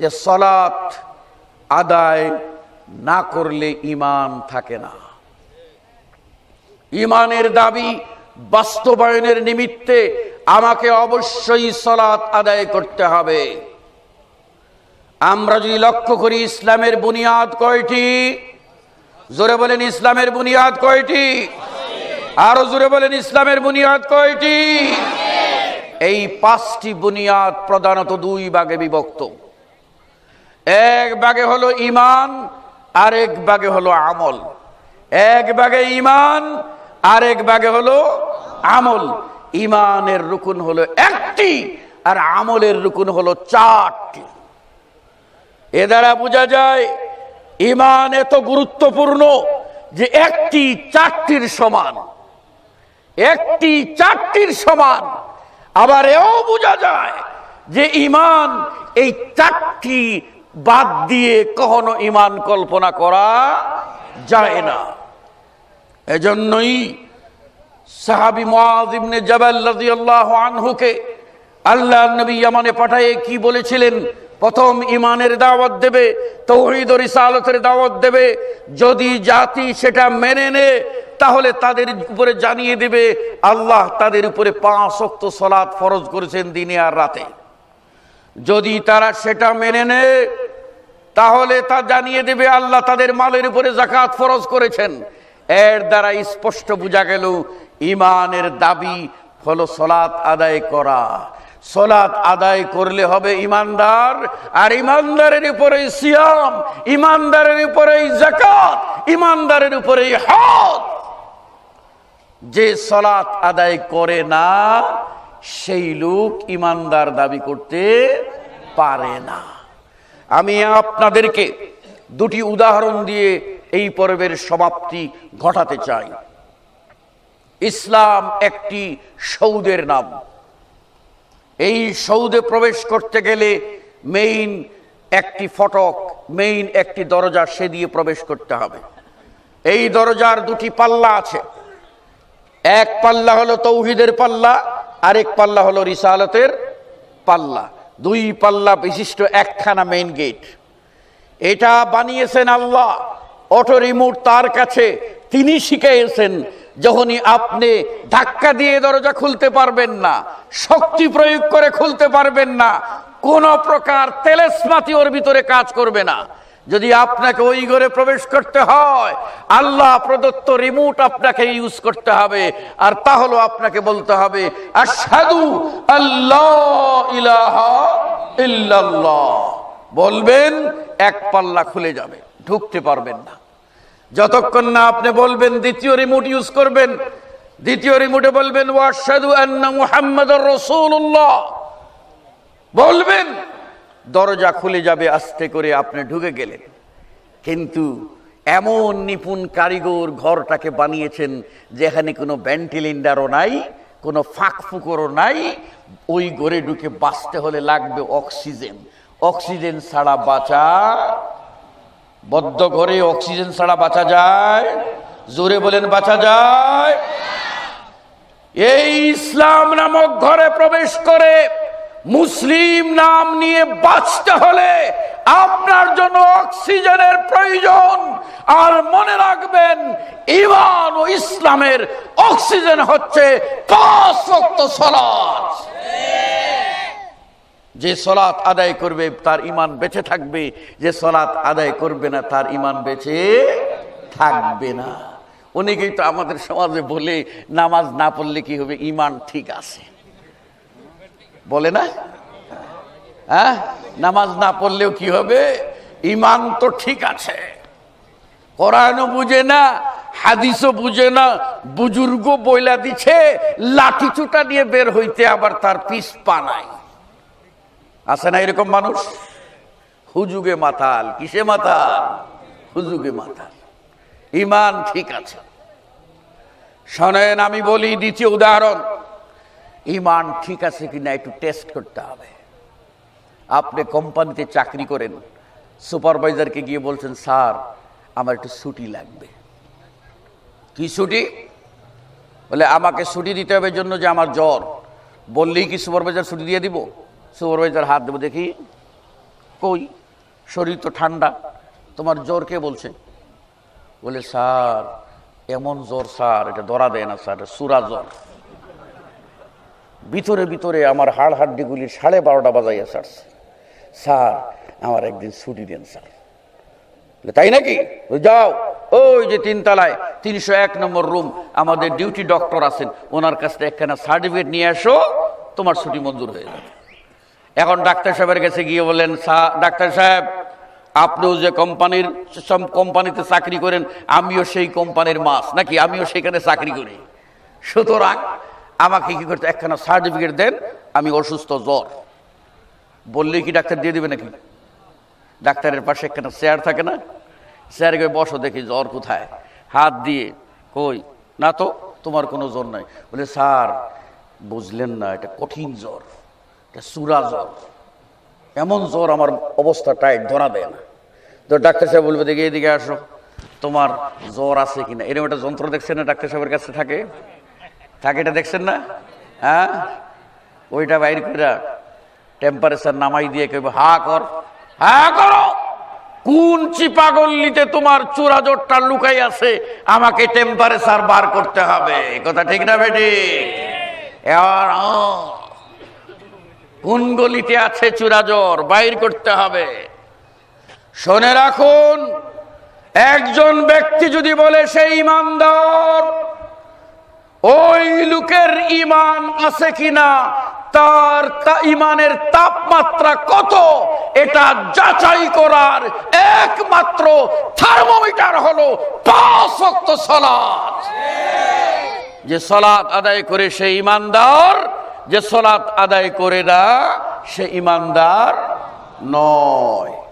যে সলাৎ আদায় না করলে ইমান থাকে না। ইমানের দাবি বাস্তবায়নের নিমিত্তে আমাকে অবশ্যই সলাৎ আদায় করতে হবে। আমরা যদি লক্ষ্য করি ইসলামের বুনিয়াদ কয়টি? জোরে বলেন ইসলামের বুনিয়াদ কয়টি? আরও জোরে বলেন ইসলামের বুনিয়াদ কয়টি? এই পাঁচটি বুনিয়াদ প্রধানত দুই ভাগে বিভক্ত। এক ভাগে হলো ইমান আরেক ভাগে হলো আমল। এক ভাগে ইমান আরেক ভাগে হলো আমল। ইমানের রুকুন হলো একটি, আর আমলের রুকুন হলো চারটি। এ দ্বারা বোঝা যায় ইমান এত গুরুত্বপূর্ণ যে একটি চারটির সমান। একটি চারটির সমান। আবার এও বোঝা যায় যে ইমান এই চারটি বাদ দিয়ে কখনো ইমান কল্পনা করা যায় না। এজন্যই সাহাবি মুআজ ইবনে জাবাল রাদিয়াল্লাহু আনহুকে আল্লাহ নবী ইয়ামানে পাঠায়ে কি বলেছিলেন? প্রথম ইমানের দাওয়াত দেবে, তৌহিদ রিসালতের দাওয়াত দেবে। যদি জাতি সেটা মেনে নে তাহলে তাদের উপরে জানিয়ে দেবে, আল্লাহ তাদের উপরে পাঁচ অক্ত সলাৎ ফরজ করেছেন দিনে আর রাতে। যদি তারা সেটা মেনে নেয়, তাহলে তা জানিয়ে দেবে আল্লাহ তাদের মালের উপরে জাকাত ফরজ করেছেন। এর দ্বারা স্পষ্ট বোঝা গেল ইমানের দাবি হলো সলাৎ আদায় করা। সলাৎ আদায় করলে হবে ইমানদার আর ইমানদারের উপরে সিয়াম ইমানদারের উপরে জাকাত ইমানদারের উপরে হজ। যে সলাৎ আদায় করে না সেই লোক ইমানদার দাবি করতে পারে না। আমি আপনাদেরকে দুটি উদাহরণ দিয়ে এই পর্বের সমাপ্তি ঘটাতে চাই। ইসলাম একটি সৌদের নাম। এই সৌদে প্রবেশ করতে গেলে মেইন একটি ফটক মেইন একটি দরজা সে দিয়ে প্রবেশ করতে হবে। এই দরজার দুটি পাল্লা আছে। এক পাল্লা হলো তৌহিদের পাল্লা আরেক পাল্লা হলো রিসালতের পাল্লা। দুই পাল্লা বিশিষ্ট একখানা মেইন গেট এটা বানিয়েছেন আল্লাহ। অটো রিমোট তার কাছে। তিনি শিখিয়েছেন, যখনই আপনি ধাক্কা দিয়ে দরজা খুলতে পারবেন না, শক্তি প্রয়োগ করে খুলতে পারবেন না, কোন প্রকার তেলেসমাতি ওর ভিতরে কাজ করবে না। যদি আপনাকে ওই ঘরে প্রবেশ করতে হয়, আল্লাহ প্রদত্ত রিমোট আপনাকে ইউজ করতে হবে। আর তা হলো আপনাকে বলতে হবে আল্লাহ বলবেন, এক পাল্লা খুলে যাবে, ঢুকতে পারবেন না। যতক্ষণ না আপনি বলবেন, দ্বিতীয় রিমোট ইউজ করবেন, দ্বিতীয় রিমোটে বলবেন ওয়াসাদু আন্না মুহাম্মাদুর রাসূলুল্লাহ। বলবেন দরজা খুলে যাবে আস্তে করে আপনি ঢুকে গেলেন। কিন্তু এমন নিপুণ কারিগর ঘরটাকে বানিয়েছেন যেখানে কোনো ভেন্টিলিন্ডারও নাই, কোনো ফাঁক ফুকরও নাই। ওই ঘরে ঢুকে বাঁচতে হলে লাগবে অক্সিজেন। অক্সিজেন ছাড়া বাঁচা বদ্ধ ঘরে অক্সিজেন ছাড়া বাঁচা যায়? জোরে বলেন, বাঁচা যায়? এই ইসলাম নামক ঘরে প্রবেশ করে মুসলিম নাম নিয়ে বাঁচতে হলে আপনার জন্য অক্সিজেনের প্রয়োজন। আর মনে রাখবেন ইমান ও ইসলামের অক্সিজেন হচ্ছে যে সলাৎ আদায় করবে, তার ইমান বেঁচে থাকবে। যে সলাৎ আদায় করবে না, তার ইমান বেঁচে থাকবে না। অনেকেই তো আমাদের সমাজে বলে, নামাজ না পড়লে কি হবে? ইমান ঠিক আছে। বলে না? হ্যাঁ? নামাজ না পড়লেও কি হবে? ইমান তো ঠিক আছে। কোরআনও বুঝে না, হাদিসও বুঝে না বুজুর্গ বইলা দিছে, লাঠি চুটা নিয়ে বের হইতে আবার তার পিস পানায় আছে না এরকম মানুষ? হুজুগে মাতাল, কিসে মাতাল? হুজুগে মাতাল। ইমান ঠিক আছে। শোনেন, আমি বলি দ্বিতীয় উদাহরণ। ইমান ঠিক আছে কিনা একটু টেস্ট করতে হবে। আপনি কোম্পানিতে চাকরি করেন, সুপারভাইজারকে গিয়ে বলছেন, স্যার, আমার একটু ছুটি লাগবে। কি ছুটি? বলে, আমাকে ছুটি দিতে হবে জন্য যে আমার জ্বর। বললেই কি সুপারভাইজার ছুটি দিয়ে দিব? সুপারভাইজার হাত দেবো, দেখি। কই? শরীর তো ঠান্ডা। তোমার জ্বর কে বলছে? বলে, স্যার, এমন জ্বর, স্যার, এটা ধরা দেয় না, স্যার সুরা জ্বর। ভিতরে ভিতরে আমার হাড় হাড্ডিগুলি সাড়ে বারোটা বাজাইয়া ছাড়ছে। স্যার, আমার একদিন ছুটি দেন, স্যার। তাই নাকি? যাও। ওই যে তিনতলায়, তিনশো এক নম্বর রুম, আমাদের ডিউটি ডক্টর আছেন। ওনার কাছ থেকে একখানা সার্টিফিকেট নিয়ে আসো তোমার ছুটি মঞ্জুর হয়ে যাবে। এখন ডাক্তার সাহেবের কাছে গিয়ে বললেন "সা- ডাক্তার সাহেব, আপনিও যে কোম্পানির, সব কোম্পানিতে চাকরি করেন, আমিও সেই কোম্পানির মাস, নাকি আমিও সেখানে চাকরি করি? সুতরাং আমাকে কি করতে একখানা সার্টিফিকেট দেন, আমি অসুস্থ, জ্বর। বললে কি ডাক্তার দিয়ে দিবে নাকি? ডাক্তারের পাশে একখানা চেয়ার থাকে না? চেয়ারে গিয়ে বসো, দেখি জ্বর কোথায়। হাত দিয়ে কই, না তো, তোমার কোনো জ্বর নাই। বলে, স্যার, বুঝলেন না, এটা কঠিন জ্বর, এটা সুরা জ্বর। এমন জ্বর আমার অবস্থা টাইট, ধরা দেয় না। তো ডাক্তার সাহেব বলবে, দেখি এদিকে আসো, তোমার জ্বর আছে কিনা? এরকম একটা যন্ত্র দেখছে না ডাক্তার সাহেবের কাছে থাকে? থাকে এটা দেখছেন না? হ্যাঁ? ওইটা বাইর করে টেম্পারেচার নামাই দিয়ে কেউ হা কর, হা করো। কোন চিপাগল্লিতে তোমার চূড়া জোরটা লুকাই আছে আমাকে টেম্পারেচার বার করতে হবে। কথা ঠিক না বেটি কোন গলিতে আছে চূড়াজোর? বাইর করতে হবে। শোনে রাখুন, একজন ব্যক্তি যদি বলে সেই ইমানদার ওই লোকের ইমান আছে কিনা? তার ইমানের তাপমাত্রা কত? এটা যাচাই করার একমাত্র থার্মোমিটার হলো পাঁচ ওয়াক্ত সালাত। যে সলাদ আদায় করে সে ইমানদার যে সলাদ আদায় করে না, সে ইমানদার নয়।